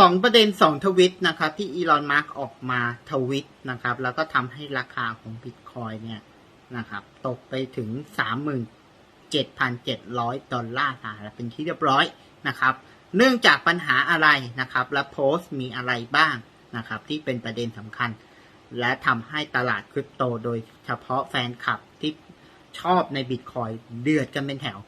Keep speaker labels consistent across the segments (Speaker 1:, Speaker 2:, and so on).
Speaker 1: สองประเด็นสองทวิตนะครับที่อีลอนมาร์กออกมาทวิตนะครับ แล้วก็ทำให้ราคาของบิตคอยเนี่ยนะครับ ตกไปถึง 37,700 ดอลลาร์สหรัฐเป็นที่เรียบร้อยนะครับ เนื่องจากปัญหาอะไรนะครับ และโพสต์มีอะไรบ้างนะครับ ที่เป็นประเด็นสำคัญ และทำให้ตลาดคริปโตโดยเฉพาะแฟนคลับที่ชอบในบิตคอยเดือดกันเป็นแถว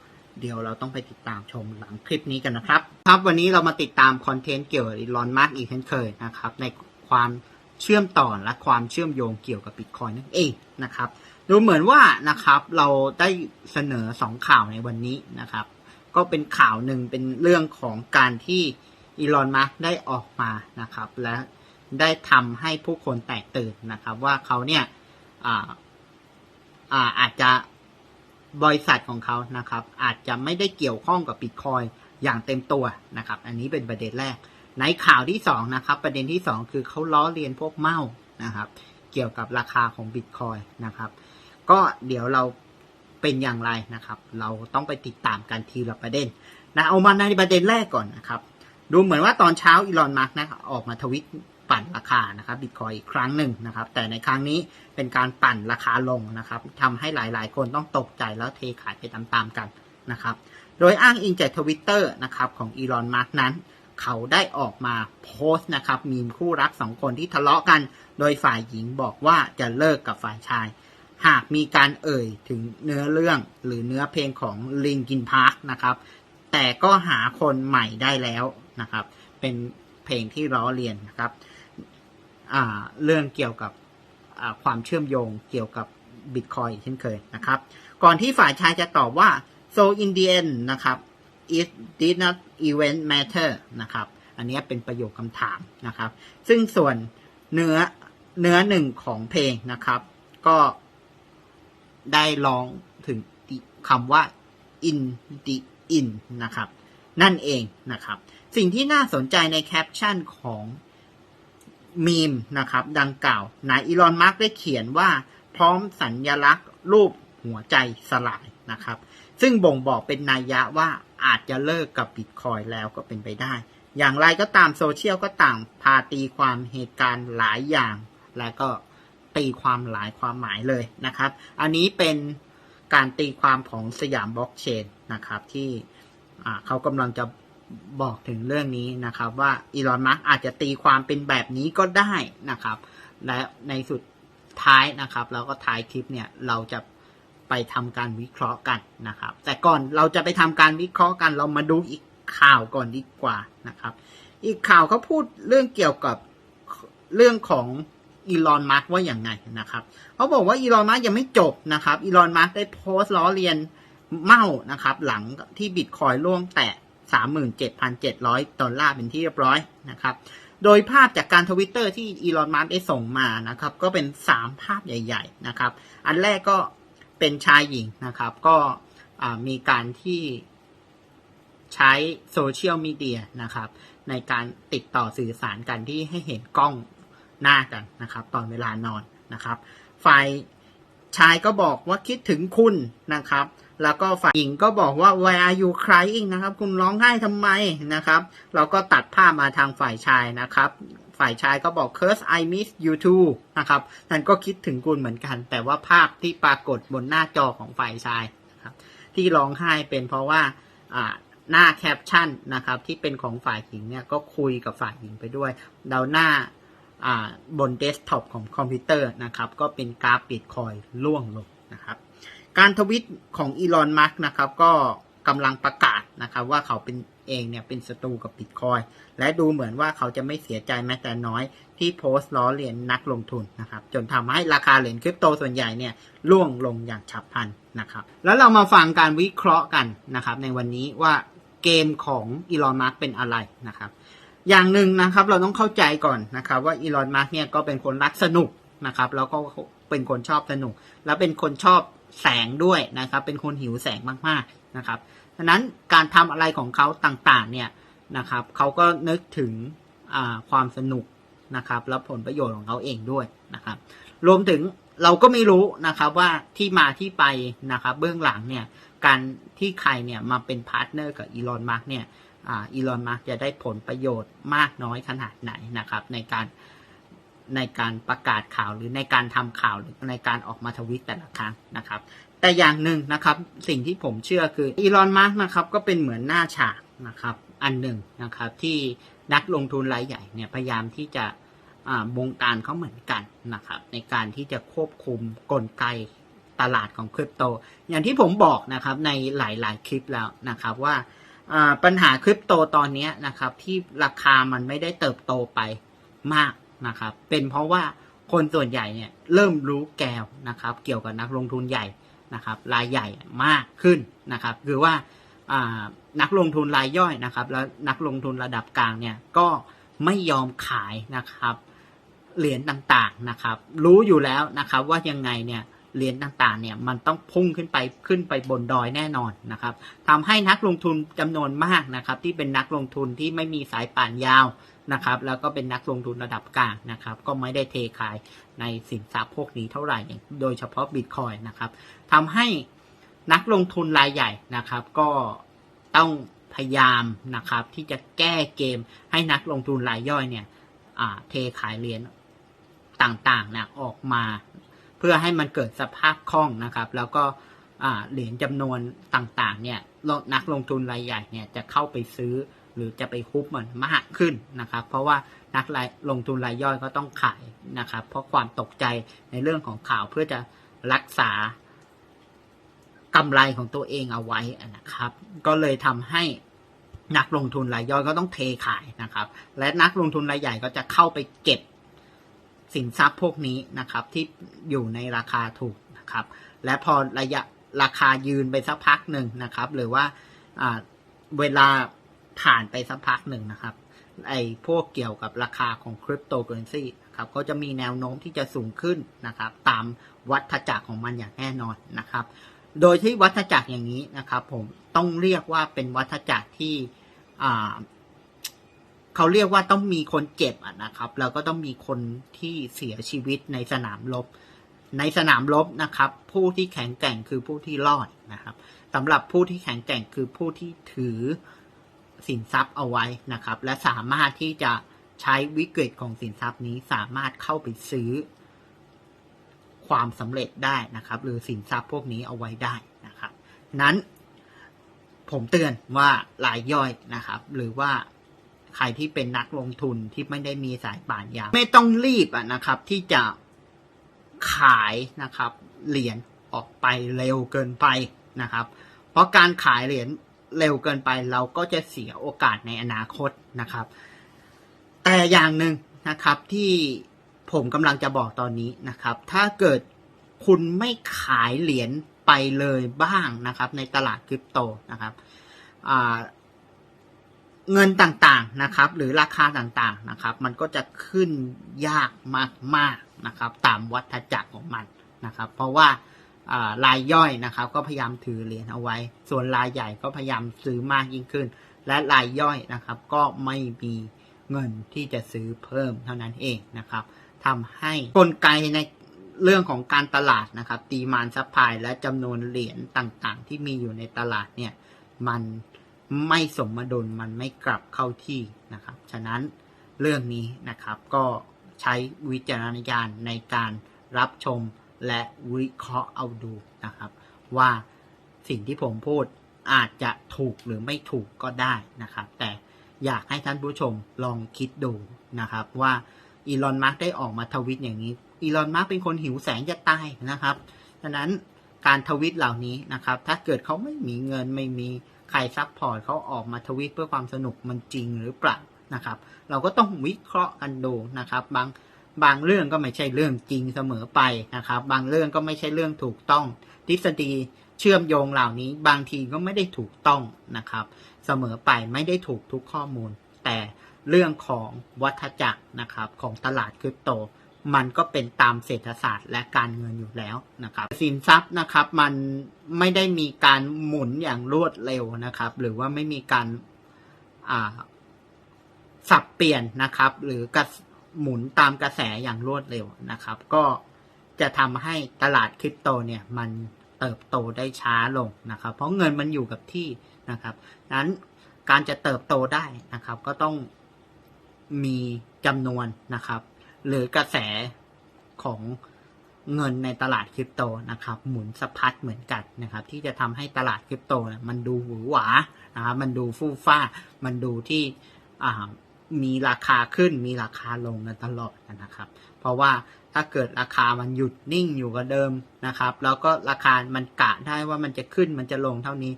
Speaker 1: เดี๋ยวเราต้องไปติดตามชมหลังคลิปนี้กันนะครับ ครับวันนี้เรามาติดตามคอนเทนต์เกี่ยวกับอีลอนมาร์กอีกเช่นเคยนะครับ ในความเชื่อมต่อและความเชื่อมโยงเกี่ยวกับบิตคอยนั่นเองนะครับดูเหมือนว่านะครับเราได้เสนอสองข่าวในวันนี้นะครับ ก็เป็นข่าวหนึ่งเป็นเรื่องของการที่อีลอนมาร์กได้ออกมานะครับ และได้ทำให้ผู้คนแตกตื่นนะครับ ว่าเขาเนี่ยอาอาอาจจะ บริษัทของเขานะครับ อาจจะไม่ได้เกี่ยวข้องกับบิตคอยอย่างเต็มตัวนะครับ อันนี้เป็นประเด็นแรก ในข่าวที่สองนะครับ ประเด็นที่สองคือเขาล้อเลียนพวกเมานะครับ เกี่ยวกับราคาของบิตคอยนะครับ ก็เดี๋ยวเราเป็นอย่างไรนะครับ เราต้องไปติดตามกันทีละประเด็นนะเอามาในประเด็นแรกก่อนนะครับ ดูเหมือนว่าตอนเช้าอีลอนมาร์กนะออกมาทวิต ปั่นราคานะครับบิตคอยอีกครั้งหนึ่งนะครับ แต่ในครั้งนี้เป็นการปั่นราคาลงนะครับทำให้หลายๆ คนต้องตกใจแล้วเทขายไปตามๆกันนะครับ โดยอ้างอิงจากทวิตเตอร์นะครับของอีลอนมาร์กนั้น เขาได้ออกมาโพสต์นะครับ มีมคู่รักสองคนที่ทะเลาะกัน โดยฝ่ายหญิงบอกว่าจะเลิกกับฝ่ายชาย หากมีการเอ่ยถึงเนื้อเรื่องหรือเนื้อเพลงของลิงกินพาร์คนะครับ แต่ก็หาคนใหม่ได้แล้วนะครับ เป็นเพลงที่ล้อเลียนนะครับ เรื่องเกี่ยวกับความเชื่อมโยงเกี่ยวกับบิตคอยเช่นเคยนะครับ ก่อนที่ฝ่ายชายจะตอบว่า so in the end นะครับ it did not even matter นะครับ อันนี้เป็นประโยคคำถามนะครับ ซึ่งส่วนเนื้อเนื้อหนึ่งของเพลงนะครับ ก็ได้ร้องถึงคำว่า in the in นะครับ นั่นเองนะครับ สิ่งที่น่าสนใจในแคปชั่นของ มีมนะครับ ดังกล่าวนายอีลอนมาร์กได้เขียนว่า พร้อมสัญญลักษณ์รูปหัวใจสลายนะครับ ซึ่งบ่งบอกเป็นนัยยะว่าอาจจะเลิกกับบิตคอยแล้วก็เป็นไปได้ อย่างไรก็ตามโซเชียลก็ต่างพาตีความเหตุการณ์หลายอย่าง และก็ตีความหลายความหมายเลยนะครับ อันนี้เป็นการตีความของสยามบล็อกเชนนะครับที่เขากำลังจะ บอกถึงเรื่องนี้นะครับว่าอีลอนมัสอาจจะตีความเป็นแบบนี้ก็ได้นะครับ และในสุดท้ายนะครับแล้วก็ท้ายคลิปเนี่ยเราจะไปทำการวิเคราะห์กันนะครับ แต่ก่อนเราจะไปทำการวิเคราะห์กัน เรามาดูอีกข่าวก่อนดีกว่านะครับ อีกข่าวเขาพูดเรื่องเกี่ยวกับเรื่องของอีลอนมาร์กว่าอย่างไงนะครับเขาบอกว่าอีลอนมาร์กยังไม่จบนะครับอีลอนมาร์กได้โพสต์ล้อเลียนเมานะครับ หลังที่บิตคอยล่วงแตะ 37,700 ดอลลาร์เป็นที่เรียบร้อยนะครับ โดยภาพจากการทวิตเตอร์ที่อีลอนมัสก์ได้ส่งมานะครับ ก็เป็น 3 ภาพใหญ่ ๆ นะครับ อันแรกก็เป็นชายหญิงนะครับ ก็มีการที่ใช้โซเชียลมีเดียนะครับ ในการติดต่อสื่อสารกันที่ให้เห็นกล้องหน้ากันนะครับ ตอนเวลานอนนะครับฝ่าย ชายก็บอกว่าคิดถึงคุณนะครับ แล้วก็ฝ่ายหญิงก็บอกว่า why are you crying นะครับ คุณร้องไห้ทำไมนะครับ เราก็ตัดภาพมาทางฝ่ายชายนะครับ ฝ่ายชายก็บอก cause I miss you too นะครับนั่นก็คิดถึงคุณเหมือนกัน แต่ว่าภาพที่ปรากฏบนหน้าจอของฝ่ายชายนะครับ ที่ร้องไห้เป็นเพราะว่าหน้าแคปชั่นนะครับที่เป็นของฝ่ายหญิงเนี่ยก็คุยกับฝ่ายหญิงไปด้วยเดาหน้า บนเดสก์ท็อปของคอมพิวเตอร์นะครับ ก็เป็นกราฟบิตคอยล่วงลงนะครับ การทวิตของอีลอนมัสก์นะครับ ก็กำลังประกาศนะครับ ว่าเขาเป็นเองเนี่ยเป็นศัตรูกับบิตคอยและดูเหมือนว่าเขาจะไม่เสียใจแม้แต่น้อยที่โพสต์ล้อเลียนนักลงทุนนะครับ จนทำให้ราคาเหรียญคริปโตส่วนใหญ่เนี่ยล่วงลงอย่างฉับพลันนะครับ แล้วเรามาฟังการวิเคราะห์กันนะครับ ในวันนี้ว่าเกมของอีลอนมัสก์เป็นอะไรนะครับ อย่างหนึ่งนะครับ เราต้องเข้าใจก่อนนะครับ ว่าอีลอนมัสก์เนี่ยก็เป็นคนรักสนุกนะครับแล้วก็เป็นคนชอบสนุก แล้วเป็นคนชอบแสงด้วยนะครับ เป็นคนหิวแสงมากๆนะครับดังนั้นการทำอะไรของเขาต่างๆเนี่ยนะครับเขาก็นึกถึงความสนุกนะครับแล้วผลประโยชน์ของเขาเองด้วยนะครับ รวมถึงเราก็ไม่รู้นะครับว่าที่มาที่ไปนะครับ เบื้องหลังเนี่ยการที่ใครเนี่ยมาเป็นพาร์ทเนอร์กับอีลอนมาร์กเนี่ย อีลอนมัสจะได้ผลประโยชน์มากน้อยขนาดไหนนะครับ ในการในการประกาศข่าวหรือในการทำข่าวหรือในการออกมาทวิตแต่ละครั้งนะครับ แต่อย่างหนึ่งนะครับสิ่งที่ผมเชื่อคืออีลอนมัสนะครับก็เป็นเหมือนหน้าฉากนะครับ อันหนึ่งนะครับที่นักลงทุนรายใหญ่เนี่ยพยายามที่จะบงการเขาเหมือนกันนะครับ ในการที่จะควบคุมกลไกตลาดของคริปโต อย่างที่ผมบอกนะครับในหลาย ๆ คลิปแล้วนะครับว่า ปัญหาคริปโตตอนนี้นะครับ ที่ราคามันไม่ได้เติบโตไปมากนะครับ เป็นเพราะว่าคนส่วนใหญ่เนี่ยเริ่มรู้แกวนะครับ เกี่ยวกับนักลงทุนใหญ่นะครับ รายใหญ่มากขึ้นนะครับ คือว่านักลงทุนรายย่อยนะครับ แล้วนักลงทุนระดับกลางเนี่ยก็ไม่ยอมขายนะครับ เหรียญต่างๆนะครับ รู้อยู่แล้วนะครับว่ายังไงเนี่ย เหรียญต่างๆเนี่ยมันต้องพุ่งขึ้นไปขึ้นไปบนดอยแน่นอนนะครับทำให้นักลงทุนจำนวนมากนะครับ ที่เป็นนักลงทุนที่ไม่มีสายป่านยาวนะครับแล้วก็เป็นนักลงทุนระดับกลางนะครับ ก็ไม่ได้เทขายในสินทรัพย์พวกนี้เท่าไหร่โดยเฉพาะบิตคอยนะครับทำให้นักลงทุนรายใหญ่นะครับ ก็ต้องพยายามนะครับ ที่จะแก้เกมให้นักลงทุนรายย่อยเนี่ยเทขายเหรียญต่างๆนะออกมา เพื่อให้มันเกิดสภาพคล่องนะครับ แล้วก็เหรียญจำนวนต่างๆเนี่ยนักลงทุนรายใหญ่เนี่ยจะเข้าไปซื้อหรือจะไปฮุบมันมากขึ้นนะครับ เพราะว่านักลงทุนรายย่อยก็ต้องขายนะครับ เพราะความตกใจในเรื่องของข่าวเพื่อจะรักษากำไรของตัวเองเอาไว้นะครับ ก็เลยทำให้นักลงทุนรายย่อยก็ต้องเทขายนะครับ และนักลงทุนรายใหญ่ก็จะเข้าไปเก็บ สินทรัพย์พวกนี้นะครับที่อยู่ในราคาถูกนะครับ และพอระยะราคายืนไปสักพักหนึ่งนะครับ หรือว่าเวลาผ่านไปสักพักหนึ่งนะครับไอ้พวกเกี่ยวกับราคาของคริปโตเคอเรนซีครับก็จะมีแนวโน้มที่จะสูงขึ้นนะครับ ตามวัฏจักรของมันอย่างแน่นอนนะครับ โดยที่วัฏจักรอย่างนี้นะครับ ผมต้องเรียกว่าเป็นวัฏจักรที่ เขาเรียกว่าต้องมีคนเจ็บอะนะครับ แล้วก็ต้องมีคนที่เสียชีวิตในสนามรบ ในสนามรบนะครับ ผู้ที่แข็งแกร่งคือผู้ที่รอดนะครับสำหรับผู้ที่แข็งแกร่งคือผู้ที่ถือสินทรัพย์เอาไว้นะครับ และสามารถที่จะใช้วิกฤตของสินทรัพย์นี้สามารถเข้าไปซื้อ ความสำเร็จได้นะครับ หรือสินทรัพย์พวกนี้เอาไว้ได้นะครับ นั้นผมเตือนว่ารายย่อยนะครับ หรือว่า ใครที่เป็นนักลงทุนที่ไม่ได้มีสายป่านยาวไม่ต้องรีบอะนะครับ ที่จะขายนะครับ เหรียญออกไปเร็วเกินไปนะครับ เพราะการขายเหรียญเร็วเกินไปเราก็จะเสียโอกาสในอนาคตนะครับ แต่อย่างหนึ่งนะครับที่ผมกำลังจะบอกตอนนี้นะครับ ถ้าเกิดคุณไม่ขายเหรียญไปเลยบ้างนะครับ ในตลาดคริปโตนะครับอ่า เงินต่างๆนะครับ หรือราคาต่างๆนะครับ มันก็จะขึ้นยากมากๆนะครับ ตามวัฏจักรของมันนะครับ เพราะว่าอ่ารายย่อยนะครับ ก็พยายามถือเหรียญเอาไว้ ส่วนรายใหญ่ก็พยายามซื้อมากยิ่งขึ้น และรายย่อยนะครับ ก็ไม่มีเงินที่จะซื้อเพิ่มเท่านั้นเองนะครับทำให้กลไกในเรื่องของการตลาดนะครับตีมานซัพพลายและจำนวนเหรียญต่างๆ ที่มีอยู่ในตลาดเนี่ยมัน ไม่สมดุลมันไม่กลับเข้าที่นะครับ ฉะนั้นเรื่องนี้นะครับก็ใช้วิจารณญาณในการรับชมและวิเคราะห์เอาดูนะครับ ว่าสิ่งที่ผมพูดอาจจะถูกหรือไม่ถูกก็ได้นะครับ แต่อยากให้ท่านผู้ชมลองคิดดูนะครับ ว่าอีลอนมาร์กได้ออกมาทวิตอย่างนี้อีลอนมาร์กเป็นคนหิวแสงจะตายนะครับ ฉะนั้นการทวิตเหล่านี้นะครับ ถ้าเกิดเขาไม่มีเงินไม่มี ใครซัพพอร์ตเขาออกมาทวิตเพื่อความสนุกมันจริงหรือเปล่านะครับ เราก็ต้องวิเคราะห์กันดูนะครับ บางบางเรื่องก็ไม่ใช่เรื่องจริงเสมอไปนะครับ บางเรื่องก็ไม่ใช่เรื่องถูกต้อง ทฤษฎีเชื่อมโยงเหล่านี้บางทีก็ไม่ได้ถูกต้องนะครับ เสมอไปไม่ได้ถูกทุกข้อมูล แต่เรื่องของวัฏจักรนะครับของตลาดคริปโต มันก็เป็นตามเศรษฐศาสตร์และการเงินอยู่แล้วนะครับ สินทรัพย์นะครับมันไม่ได้มีการหมุนอย่างรวดเร็วนะครับ หรือว่าไม่มีการสับเปลี่ยนนะครับ หรือกระหมุนตามกระแสอย่างรวดเร็วนะครับ ก็จะทำให้ตลาดคริปโตเนี่ยมันเติบโตได้ช้าลงนะครับ เพราะเงินมันอยู่กับที่นะครับนั้นการจะเติบโตได้นะครับ ก็ต้องมีจำนวนนะครับ หรือกระแสของเงินในตลาดคริปโตนะครับ หมุนสะพัดเหมือนกันนะครับ ที่จะทำให้ตลาดคริปโตเนี่ยมันดูหวือหวานะครับมันดูฟู่ฟ้า มันดูที่อ่ามีราคาขึ้นมีราคาลงกันตลอดนะครับ เพราะว่าถ้าเกิดราคามันหยุดนิ่งอยู่กับเดิมนะครับ แล้วก็ราคามันกะได้ว่ามันจะขึ้นมันจะลงเท่านี้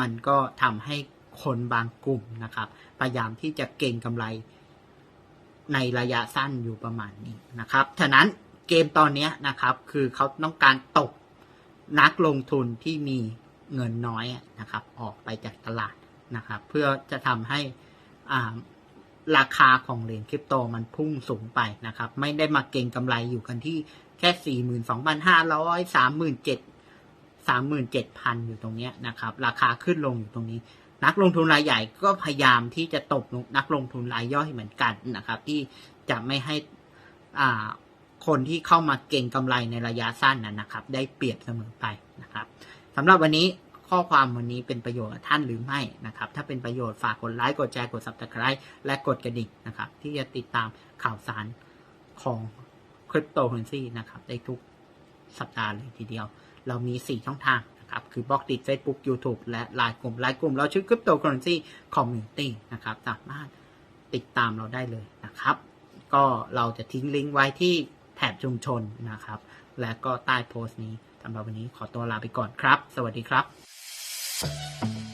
Speaker 1: มันก็ทำให้คนบางกลุ่มนะครับ พยายามที่จะเก่งกำไร ในระยะสั้นอยู่ประมาณนี้นะครับ ฉะนั้นเกมตอนนี้นะครับ คือเขาต้องการตกนักลงทุนที่มีเงินน้อยนะครับ ออกไปจากตลาดนะครับ เพื่อจะทำให้อ่าราคาของเหรียญคริปโตมันพุ่งสูงไปนะครับ ไม่ได้มาเก่งกำไรอยู่กันที่แค่สี่หมื่นสองพันห้าร้อยสามหมื่นเจ็ดสามหมื่นเจ็ดพันอยู่ตรงเนี้ยนะครับ ราคาขึ้นลงอยู่ตรงนี้ นักลงทุนรายใหญ่ก็พยายามที่จะตบนักลงทุนรายย่อยเหมือนกันนะครับ ที่จะไม่ให้อ่าคนที่เข้ามาเก่งกำไรในระยะสั้นนั้นนะครับ ได้เปรียบเสมอไปนะครับสำหรับวันนี้ข้อความวันนี้เป็นประโยชน์กับท่านหรือไม่นะครับ ถ้าเป็นประโยชน์ฝากกดไลค์กดแชร์กด subscribe และกดกระดิ่งนะครับ ที่จะติดตามข่าวสารของคริปโตเคอเรนซีนะครับ ได้ทุกสัปดาห์เลยทีเดียว เรามี 4 ช่องทาง นะครับ คือบล็อกดิ Facebook YouTube และไลน์กลุ่มไลน์กลุ่มเราชื่อ Cryptocurrency Community นะครับ สามารถติดตามเราได้เลยนะครับ ก็เราจะทิ้งลิงก์ไว้ที่แถบชุมชนนะครับ และก็ใต้โพสต์นี้สำหรับวันนี้ขอตัวลาไปก่อนครับ สวัสดีครับ